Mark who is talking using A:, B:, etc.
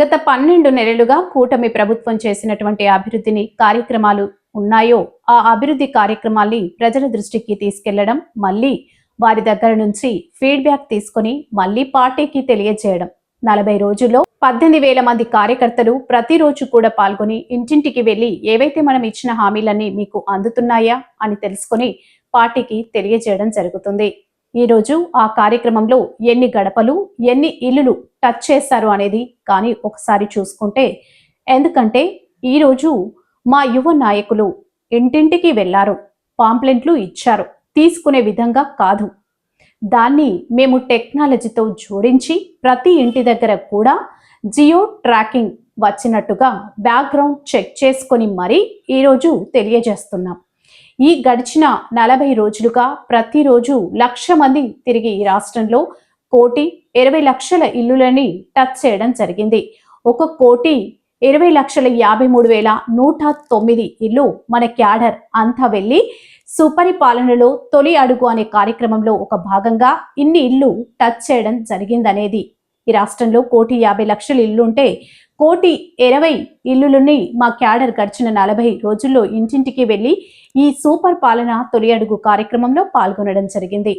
A: గత పన్నెండు నెలలుగా కూటమి ప్రభుత్వం చేసినటువంటి అభివృద్ధిని కార్యక్రమాలు ఉన్నాయో ఆ అభివృద్ధి కార్యక్రమాల్ని ప్రజల దృష్టికి తీసుకెళ్ళడం మళ్ళీ వారి దగ్గర నుంచి ఫీడ్బ్యాక్ తీసుకొని మళ్ళీ పార్టీకి తెలియజేయడం. నలభై రోజుల్లో పద్దెనిమిది వేల మంది కార్యకర్తలు ప్రతిరోజు కూడా పాల్గొని ఇంటింటికి వెళ్ళి ఏవైతే మనం ఇచ్చిన హామీలన్నీ మీకు అందుతున్నాయా అని తెలుసుకొని పార్టీకి తెలియజేయడం జరుగుతుంది. ఈరోజు ఆ కార్యక్రమంలో ఎన్ని గడపలు ఎన్ని ఇల్లులు టచ్ చేశారు అనేది కానీ ఒకసారి చూసుకుంటే ఎందుకంటే ఈరోజు మా యువ నాయకులు ఇంటింటికి వెళ్ళారు పాంప్లెంట్లు ఇచ్చారు తీసుకునే విధంగా కాదు. దాన్ని మేము టెక్నాలజీతో జోడించి ప్రతి ఇంటి దగ్గర కూడా జియో ట్రాకింగ్ వచ్చినట్టుగా బ్యాక్గ్రౌండ్ చెక్ చేసుకొని మరీ ఈరోజు తెలియజేస్తున్నాం. ఈ గడిచిన నలభై రోజులుగా ప్రతిరోజు లక్ష మంది తిరిగి ఈ రాష్ట్రంలో కోటి ఇరవై లక్షల ఇల్లులని టచ్ చేయడం జరిగింది. ఒక కోటి ఇరవై లక్షల యాభై మూడు వేల నూట తొమ్మిది ఇల్లు మన క్యాడర్ అంతా వెళ్ళి సుపరిపాలనలో తొలి అడుగు అనే కార్యక్రమంలో ఒక భాగంగా ఇన్ని ఇల్లు టచ్ చేయడం జరిగిందనేది. ఈ రాష్ట్రంలో కోటి యాభై లక్షల ఇల్లు ఉంటే కోటి ఇరవై ఇల్లులని మా క్యాడర్ గడిచిన నలభై రోజుల్లో ఇంటింటికి వెళ్ళి ఈ సూపర్ పాలన తొలి అడుగు కార్యక్రమంలో పాల్గొనడం జరిగింది.